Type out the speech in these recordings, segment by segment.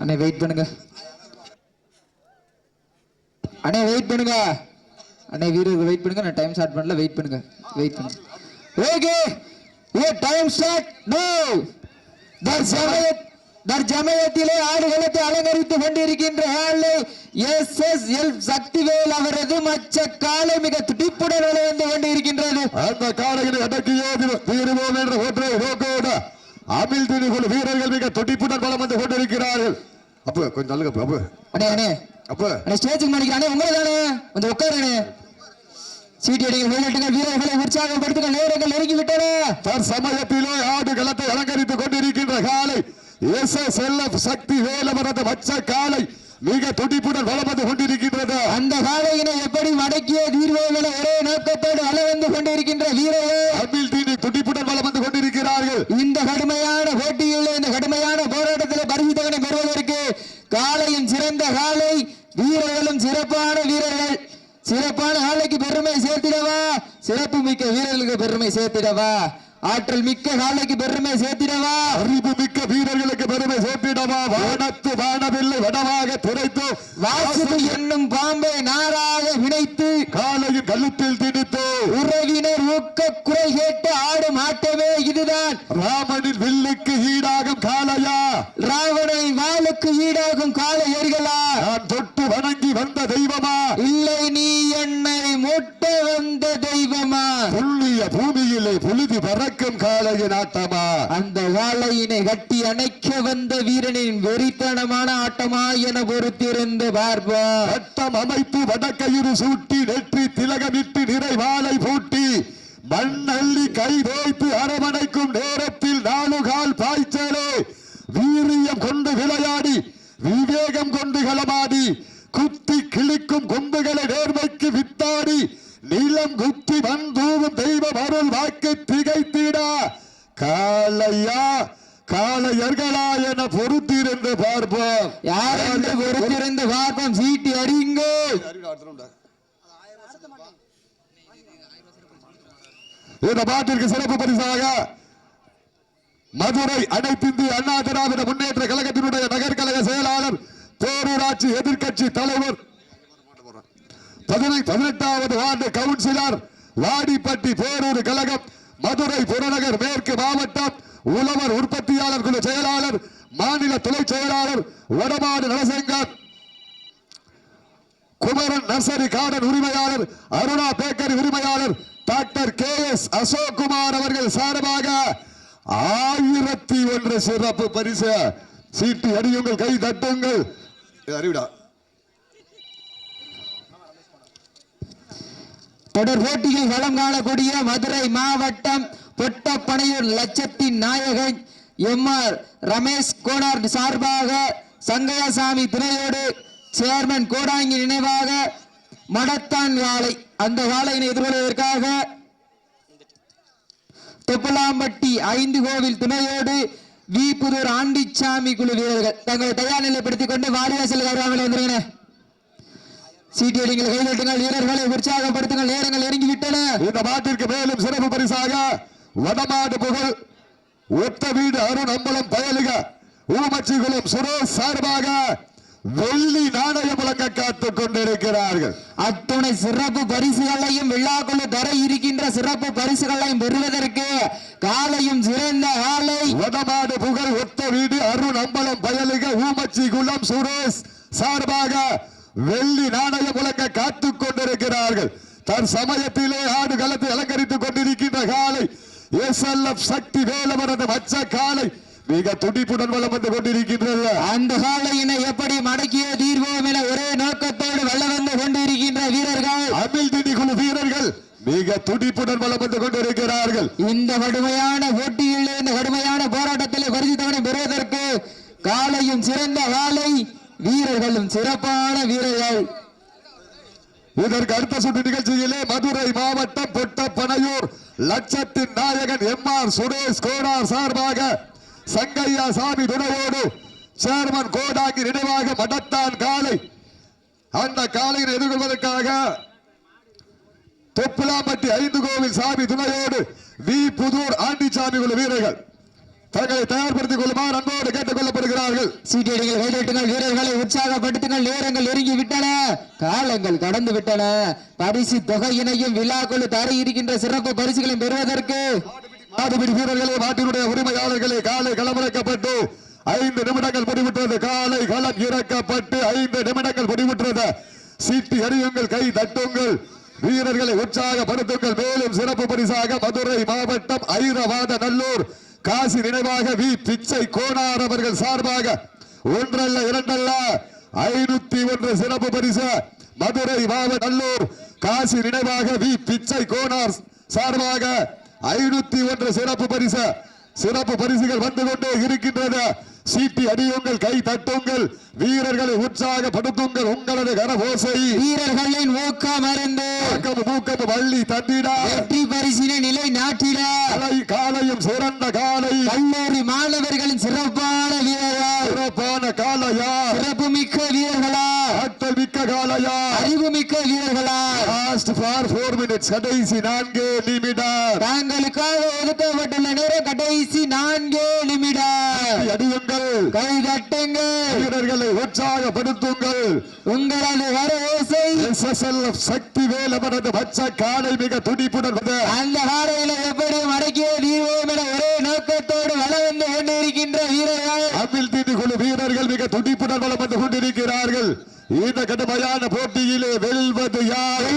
அண்ணே வெயிட் பண்ணுங்க. அண்ணே வெயிட் பண்ணுங்க. அண்ணே வீரர்கள் வெயிட் பண்ணுங்க. நான் டைம் ஸ்டார்ட் பண்ணல. வெயிட் பண்ணுங்க. வெயிட் பண்ணுங்க. ஓகே. ஏ டைம் ஸ்டார்ட் நோ தர் ஜமயத் தர் ஜமயத்திலே ஆடுகளத்தை அலங்கரித்து கொண்டிருக்கின்ற ஆளை எஸ் எஸ் எல் சக்திவேல் அவரது மச்ச காலை மிக துடிப்புடன் விளையாண்டு கொண்டிருக்கின்றது. அந்த காலையில் அடக்கியோ தீருவோம் என்ற ஒற்றை நோக்கோட அமில் திணிக்குள் வீரர்கள் மிக துடிப்புடன் பலம் வந்து கொண்டிருக்கிறார்கள். அப்ப கொஞ்சம் நல்ல அப்ப அண்ணே அண்ணே அப்ப. அண்ணே ஸ்டேஜுக்கு மணிக்கிறானே உங்களை தானே கொஞ்சம் உட்காருண்ணே சீட்டி அடிக்க விளையாட்டுகள் வீரர்களை உற்சாகப்படுத்துங்க நேரங்கள் நெருங்கி விட்டன தற்சமயத்திலே ஆடு களத்தை அலங்கரித்துக் கொண்டிருக்கின்ற காலை S S L F Sakthi வேலவரது மச்ச காலை மிக துடிப்புடன் வலம் வந்து கொண்டிருக்கின்றது அந்த காலையினை எப்படி மடக்கிய தீர்வோம் என ஒரே நோக்கத்தோடு வள வந்து கொண்டிருக்கின்ற வீரர்கள் அமில் தீனி துடிப்புடன் வலம் வந்து கொண்டிருக்கிறார்கள் இந்த கடுமையான போட்டியில் இந்த கடுமையான போராட்டத்தில் பரிசுத்தவனை பெறுவதற்கு காலையின் சிறந்த காலை வீரர்களும் சிறப்பான வீரர்கள் சிறப்பான காலைக்கு பெருமை சேர்த்திடவா? சிறப்பு மிக்க வீரர்களுக்கு பெருமை சேர்த்திடவா? ஆற்றல் மிக்க காலைக்கு பெருமை சேர்த்திடவா? அறிவு மிக்க வீரர்களுக்கு பெருமை சேர்த்திடவா? வானத்து வானவில்லை வடமாக துரைத்து வாசுது என்னும் பாம்பை நாராக வினைத்து காலையின் கழுத்தில் திணித்து உறவினர் ஊக்க குரல் கேட்டு ஆடும் ஆட்டமே இதுதான். ராமனின் வில்லுக்கு ஈடாகும் காளையா? ராவணை வாளுக்கு ஈடாகும் காளையர்களா? பூமியிலே புழுதி பறக்கும் காளையின் ஆட்டமா? அந்த வாழையினை கட்டி அணைக்க வந்த வீரனின் வெறித்தனமான ஆட்டமா என பொறுத்திருந்து பார்ப்போம். வட்டம் அமைத்து வடக்கயிறு சூட்டி நெற்றி திலகமிட்டு நிறைவாலை பூட்டி மண்ணள்ளி கை தோய்த்து அரவணைக்கும் காளையா காளையர்களா என பொறுத்திருந்து பார்ப்போம். யார் என்று பொறுத்திருந்து பார்ப்போம். சீட்டி அடியுங்கள் இந்த பாட்டிற்கு சிறப்பு பரிசாக மதுரை அனைத்து இந்திய அண்ணா திராவிட முன்னேற்ற கழகத்தினுடைய நகர்கழக செயலாளர் பேரூராட்சி எதிர்க்கட்சி தலைவர் பதினை- பதினெட்டாவது வார்டு கவுன்சிலர் வாடிப்பட்டி பேரூர் கழகம் மதுரை புறநகர் மேற்கு மாவட்டம் உழவர் உற்பத்தியாளர் குழு செயலாளர் மாநில துணை செயலாளர் வடமாடு நரசிங்கன் குமரன் நர்சரி கார்டன் உரிமையாளர் அருணா பேக்கரி உரிமையாளர் doctor K S Ashok Kumar அவர்கள் சார்பாக ஆயிரத்தி ஒன்று சிறப்பு பரிசு. சீட்டு அடியுங்கள் கை தட்டுங்கள். அறிவிடா. தொடர் போட்டியில் வளம் காணக்கூடிய மதுரை மாவட்டம் பொட்டப்பனையூர் லட்சத்தின் நாயகன் எம் ஆர் ரமேஷ் கோனார் சார்பாக சங்கையசாமி துணையோடு சேர்மன் கோடாங்கி நினைவாக மடத்தான் வாழை அந்த வாழையினை எதிர்கொள்வதற்காக தொப்புலாம்பட்டி ஐந்து கோவில் துணையோடு வி புதூர் ஆண்டிச்சாமி குழு வீரர்கள். தங்களை தயார் நிலைப்படுத்திக் கொண்டு வாடிவாசல் கௌரவங்களை வந்துருங்க சீட்டி அடிங்கள் கைதட்டுங்கள் வீரர்களை உற்சாகப்படுத்துங்கள் நேரங்கள் இறங்கிவிட்டன இந்த மாட்டிற்கு மேலும் சிறப்பு பரிசாக வடமாடு புகழ். ஒத்த வீடு அருண் அம்பலம் பயலுக. ஊமச்சிகுளம் சுரேஷ் சார்பாக வெள்ளி நாணயம் வழங்க காத்துக் கொண்டிருக்கிறார்கள். அத்துணை சிறப்பு பரிசுகளையும் விழாக்குழு தர இருக்கின்ற சிறப்பு பரிசுகளையும் பெறுவதற்கு காலையும் சிறந்த ஆலை வடமாடு புகழ் ஒத்த வீடு அருண் அம்பலம் பயலுக. ஊமச்சி குளம் சுரேஷ் சார்பாக வெள்ளி நாணயம் வழங்க காத்துக் கொண்டிருக்கிறார்கள். தன் சமயத்திலே ஆடு களத்தை அலங்கரித்துக் கொண்டிருக்கின்ற காலை எஸ் எல் எஃப் சக்தி வேலவரது மச்ச காலை மிக துடிப்புடன் வளம் வந்து கொண்டிருக்கின்றது. அந்த காலையினை எப்படி மடக்கிய தீர்வோம் என ஒரே நோக்கத்தோடு வெள்ள வந்து கொண்டிருக்கின்ற வீரர்கள். அமில் திணி குழு வீரர்கள் மிக துடிப்புடன் வளம் வந்து கொண்டிருக்கிறார்கள். இந்த கடுமையான போட்டியில் இந்த கடுமையான போராட்டத்தில் பரிசு தவணை பெறுவதற்கு காலையும் சிறந்த காலை வீரர்களும் சிறப்பான வீரர்கள். இதற்கு அடுத்த சுற்று நிகழ்ச்சியிலே மதுரை மாவட்டம் பொட்டப்பனையூர் லட்சத்தின் நாயகன் எம் ஆர் சுரேஷ் கோடார் சார்பாக சங்கையா சாமி துணையோடு சேர்மன் கோடாங்கி நினைவாக மடத்தான் காலை. அந்த காலையில் எதிர்கொள்வதற்காக தொப்புலாம்பட்டி ஐந்து கோவில் சாமி துணையோடு வி புதூர் ஆண்டிச்சாமி உள்ள வீரர்கள். தங்களை தயார்படுத்திக் கொள்ளுமாறு அன்போடு கேட்டுக் கொள்ளப்படுகிறார்கள். சீட்டடிகள் கைதட்டுங்கள் வீரர்களை உற்சாகப்படுத்துங்கள் நேரங்கள் நெருங்கி விட்டன காலங்கள் கடந்து விட்டன பரிசு தொகையினையும் விழாக்குழு தர இருக்கின்ற சிறப்பு பரிசுகளையும் பெறுவதற்கு நாடுபிடி வீரர்களே நாட்டினுடைய உரிமையாளர்களே காலை களமிறக்கப்பட்டு ஐந்து நிமிடங்கள் முடிவுற்றது. காலை களம் இறக்கப்பட்டு ஐந்து நிமிடங்கள் முடிவுற்றது. சீட்டி அடியுங்கள் கை தட்டுங்கள். வீரர்களை உற்சாகப்படுத்துங்கள். மேலும் சிறப்பு பரிசாக மதுரை மாவட்டம் ஐரவாத நல்லூர் காசி நினைவாக வி. பிச்சை கோனார் அவர்கள் சார்பாக ஒன்றல்ல இரண்டல்ல ஐநூத்தி ஒன்று சிறப்பு பரிசு. மதுரை மாவட்ட நல்லூர் காசி நினைவாக வி. பிச்சை கோனார் சார்பாக ஐநூத்தி ஒன்று சிறப்பு பரிசு. சிறப்பு பரிசுகள் வந்து கொண்டே இருக்கின்றது. சீட்டி அடியுங்கள் கை தட்டுங்கள். வீரர்களை உற்சாகப்படுத்துங்கள் உங்களது கரபோசை வீரர்களின் ஊக்கம் அறிந்து மூக்கம் மூக்கம் வள்ளி தந்திடா வெற்றி பரிசினை நிலை நாட்டிட. காலை காலையும் சிறந்த காலை. கல்லூரி மாணவர்களின் சிறப்பான வீரர்கள். சிறப்பான காலையா. சிறப்பு மிக்க வீரர்களா. ஆற்றல் மிக்க காலையா. அறிவு மிக்க வீரர்களா. லாஸ்ட் ஃபார் ஃபோர் மினிட்ஸ் கடைசி நான்கு நிமிடம். தாங்களுக்காக ஒதுக்கப்பட்டுள்ள நேரம் கடைசி நான்கே நிமிடம். அடியுங்கள் கை தட்டுங்கள் வீரர்களை உற்சாகப்படுத்துங்கள். உங்களது வர ஓசை சக்தி வேலவனது காலை மிக துடிப்புடன் அந்த வாரையில எப்படி மடக்கிய தீர்வோம் என ஒரே நோக்கத்தோடு வள வந்து கொண்டிருக்கின்ற வீரர்கள்? அமில் தீட்டு குழு வீரர்கள் மிக துடிப்புடன் வளம் வந்து கொண்டிருக்கிறார்கள். இந்த கடுமையான போட்டியிலே வெல்வது யார்?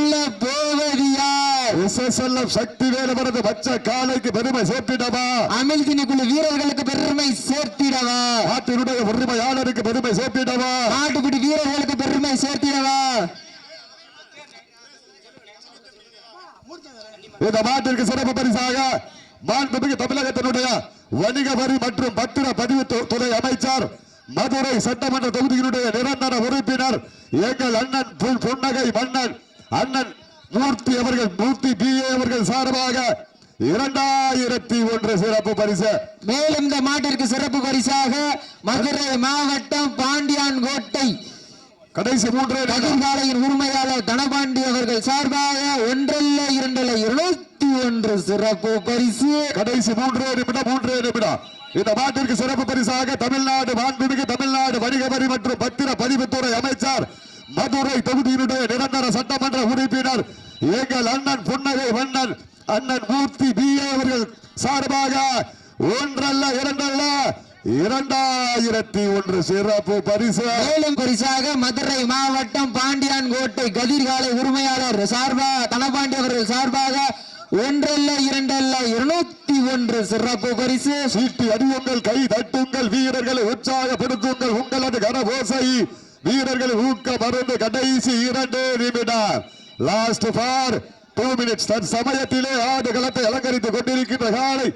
போவது யார்? SSLF சக்தி வேலவனது மச்ச காலைக்கு பெருமை சேர்த்திடவா? குழு வீரர்களுக்கு பெருமை சேர்த்திடவா? நாட்டினுடைய உரிமையாளருக்கு பெருமை சேர்த்திடவா? நாட்டுப்பிடி வீரர்களுக்கு பெருமை சேர்த்திடவா? இந்த மாட்டிற்கு சிறப்பு பரிசாக மாண்புமிகு தமிழகத்தினுடைய வணிக வரி மற்றும் பத்திர பதிவு துறை அமைச்சர் மதுரை சட்டமன்ற தொகுதியினுடைய நிரந்தர உறுப்பினர் எங்கள் அண்ணன் பொன்- பொன்னகை மன்னன் அண்ணன் மூர்த்தி அவர்கள் மூர்த்தி பி அவர்கள் சார்பாக இரண்டாயிரத்தி ஒன்று சிறப்பு பரிசு. மேலும் இந்த மாட்டிற்கு சிறப்பு பரிசாக மதுரை மாவட்டம் பாண்டியான் கோட்டை. கடைசி மூன்றே நிமிடம். கதிர்காலையின் உரிமையாளர் தனபாண்டி அவர்கள் சார்பாக ஒன்றல்ல இரண்டல்ல இருநூத்தி ஒன்று சிறப்பு பரிசு. கடைசி மூன்றே நிமிடம் மூன்றே நிமிடம். இந்த மாட்டிற்கு சிறப்பு பரிசாக தமிழ்நாடு மாண்புமிகு தமிழ்நாடு வணிக வரி மற்றும் பத்திர பதிவுத்துறை அமைச்சர் மதுரை தொகுதியினுடைய நிரந்தர சட்டமன்ற உறுப்பினர் எங்கள் அண்ணன் புன்னகை மன்னன் அண்ணன் மூர்த்தி பி. அவர்கள் சார்பாக ஒன்றல்ல இரண்டல்ல இரண்டாயிரத்தி ஒன்று சிறப்பு பரிசு. மேலும் பரிசாக மதுரை மாவட்டம் பாண்டியான் கோட்டை கதிர்காலை உரிமையாளர் சார்பா தனபாண்டி அவர்கள் சார்பாக ஒன்றல்ல இரண்டல்ல இருநூத்தி ஒன்று சிறப்பு பரிசு. சீட்டி அடியுங்கள் கை தட்டுங்கள் வீரர்களை உற்சாகப்படுத்துங்கள் உங்களது கனபோசை வீரர்கள் ஊக்க மருந்து கடைசி இரண்டு நிமிடம். லாஸ்ட் ஃபார் டூ மினிட்ஸ் தன் சமயத்திலே ஆடு களத்தை அலங்கரித்துக் கொண்டிருக்கின்ற காலை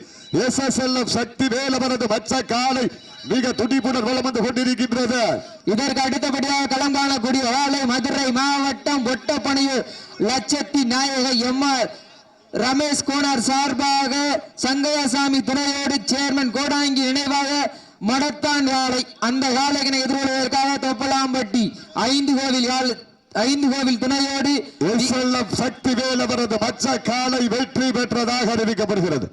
எஸ் எஸ் எல் சக்தி வேலவரது மச்ச காலை மிக துடிப்புடன் வளம் வந்து கொண்டிருக்கின்றது. இதற்கு அடுத்தபடியாக களம் காணக்கூடிய ஆலை மதுரை மாவட்டம் ஒட்டப்பனையூர் லட்சத்தி நாயக எம்ஆர் ரமேஷ் கோனார் சார்பாக சங்கையசாமி துணையோடு சேர்மன் கோடாங்கி நினைவாக மடத்தான் காலை அந்த காலையினை எதிர்கொள்வதற்காக தொப்பலாம்பட்டி ஐந்து கோவில் யாழ் ஐந்து கோவில் துணையோடு சக்தி வேல் அவரது மச்ச காலை வெற்றி பெற்றதாக அறிவிக்கப்படுகிறது.